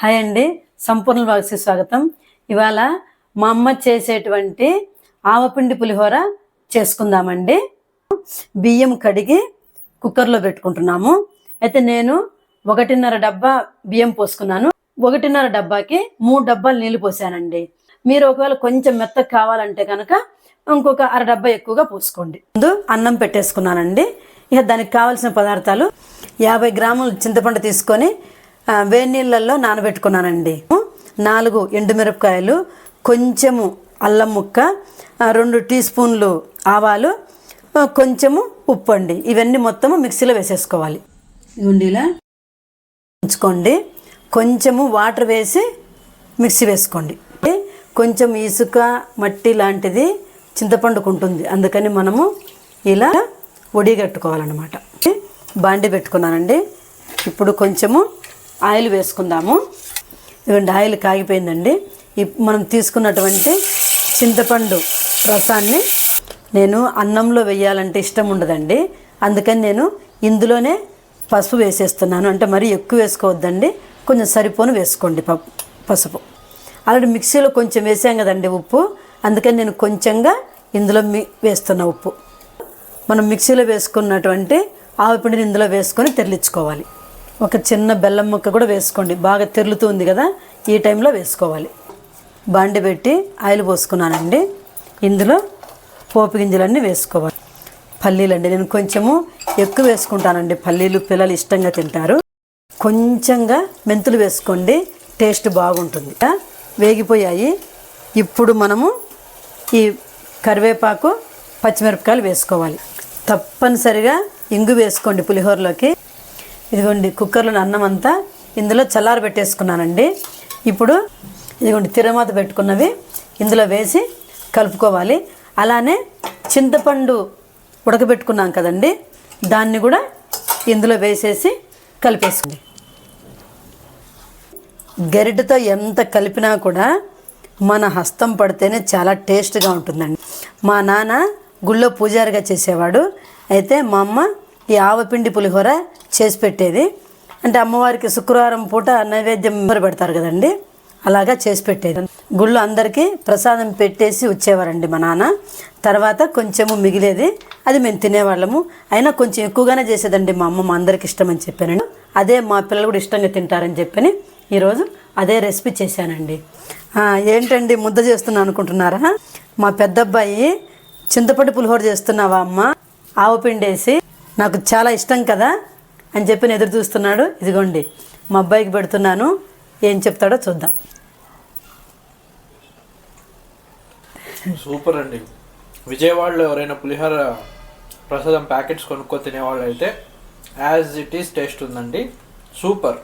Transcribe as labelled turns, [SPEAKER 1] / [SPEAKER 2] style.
[SPEAKER 1] Hi అండి. సంపూర్ణ బాక్సి స్వాగతం. ఇవాళ మా అమ్మ చేసేటువంటి ఆవపిండి పులిహోర చేసుకుందామండి. బియ్యం కడిగి కుక్కర్లో పెట్టుకుంటున్నాము. అయితే నేను ఒకటిన్నర డబ్బా బియ్యం పోసుకున్నాను. ఒకటిన్నర డబ్బాకి మూడు డబ్బాలు నీళ్ళు పోసానండి. మీరు ఒకవేళ కొంచెం మెత్తగా కావాలంటే కనుక ఇంకొక అర డబ్బా ఎక్కువగా పోసుకోండి. ముందు అన్నం పెట్టేసుకున్నానండి. ఇక దానికి కావాల్సిన పదార్థాలు యాభై గ్రాములు చింతపండు తీసుకొని వేడి నీళ్ళల్లో నానబెట్టుకున్నానండి. నాలుగు ఎండుమిరపకాయలు కొంచెము అల్లం ముక్క రెండు టీ స్పూన్లు ఆవాలు కొంచెము ఉప్పు అండి. ఇవన్నీ మొత్తము మిక్సీలో వేసేసుకోవాలి. ఇవ్వండి ఇలా ఉంచుకోండి. కొంచెము వాటర్ వేసి మిక్సీ వేసుకోండి. కొంచెం ఇసుక మట్టి లాంటిది చింతపండుకు ఉంటుంది అందుకని మనము ఇలా ఒడిగట్టుకోవాలన్నమాట. బాండి పెట్టుకున్నానండి. ఇప్పుడు కొంచెము ఆయిల్ వేసుకుందాము. ఇవ్వండి ఆయిల్ కాగిపోయిందండి. ఇప్- మనం తీసుకున్నటువంటి చింతపండు రసాన్ని నేను అన్నంలో వేయాలంటే ఇష్టం ఉండదండి. అందుకని నేను ఇందులోనే పసుపు వేసేస్తున్నాను. అంటే మరీ ఎక్కువ వేసుకోవద్దండి. కొంచెం సరిపోను వేసుకోండి పప్పు పసుపు. ఆల్రెడీ మిక్సీలో కొంచెం వేసాం కదండి ఉప్పు. అందుకని నేను కొంచెంగా ఇందులో మీ వేస్తున్న ఉప్పు. మనం మిక్సీలో వేసుకున్నటువంటి ఆవపిండిని ఇందులో వేసుకొని తెరలించుకోవాలి. ఒక చిన్న బెల్లం ముక్క కూడా వేసుకోండి. బాగా తెరులుతూ ఉంది కదా ఈ టైంలో వేసుకోవాలి. బాండి పెట్టి ఆయిల్ పోసుకున్నానండి. ఇందులో పోపు గింజలన్నీ వేసుకోవాలి. పల్లీలండి నేను కొంచెము ఎక్కువ వేసుకుంటానండి. పల్లీలు పిల్లలు ఇష్టంగా తింటారు. కొంచెంగా మెంతులు వేసుకోండి టేస్ట్ బాగుంటుంది. వేగిపోయాయి. ఇప్పుడు మనము ఈ కరివేపాకు పచ్చిమిరపకాయలు వేసుకోవాలి. తప్పనిసరిగా ఇంగు వేసుకోండి పులిహోరలోకి. ఇదిగోండి కుక్కర్లో అన్నం అంతా ఇందులో చల్లారి పెట్టేసుకున్నానండి. ఇప్పుడు ఇదిగోండి తిరమాత పెట్టుకున్నవి ఇందులో వేసి కలుపుకోవాలి. అలానే చింతపండు ఉడకబెట్టుకున్నాం కదండి. దాన్ని కూడా ఇందులో వేసేసి కలిపేసుకోండి. గరిటెతో ఎంత కలిపినా కూడా మన హస్తం పడితేనే చాలా టేస్ట్గా ఉంటుందండి. మా నాన్న గుళ్ళో పూజారిగా చేసేవాడు. అయితే మా అమ్మ ఈ ఆవపిండి పులిహోర చేసి పెట్టేది. అంటే అమ్మవారికి శుక్రవారం పూట నైవేద్యం పెడతారు కదండి. అలాగా చేసి పెట్టేది. గుళ్ళో అందరికీ ప్రసాదం పెట్టేసి వచ్చేవారండి మా నాన్న. తర్వాత కొంచెము మిగిలేది. అది మేము తినేవాళ్ళము. అయినా కొంచెం ఎక్కువగానే చేసేదండి మా అమ్మ మా అందరికి ఇష్టం అని చెప్పానండి. అదే మా పిల్లలు కూడా ఇష్టంగా తింటారని చెప్పని ఈరోజు అదే రెసిపీ చేశానండి. ఏంటండి ముద్ద చేస్తున్నా అనుకుంటున్నారా? మా పెద్దబ్బాయి చింతపండు పులిహోర చేస్తున్నావా అమ్మ? ఆవు పిండేసి నాకు చాలా ఇష్టం కదా అని చెప్పి ఎదురు చూస్తున్నాడు. ఇదిగోండి మా అబ్బాయికి పెడుతున్నాను. ఏం చెప్తాడో చూద్దాం.
[SPEAKER 2] సూపర్ అండి. విజయవాడలో ఎవరైనా పులిహోర ప్రసాదం ప్యాకెట్స్ కొనుక్కో తినేవాళ్ళు అయితే యాజ్ ఇట్ ఈస్ టేస్ట్ ఉందండి. సూపర్.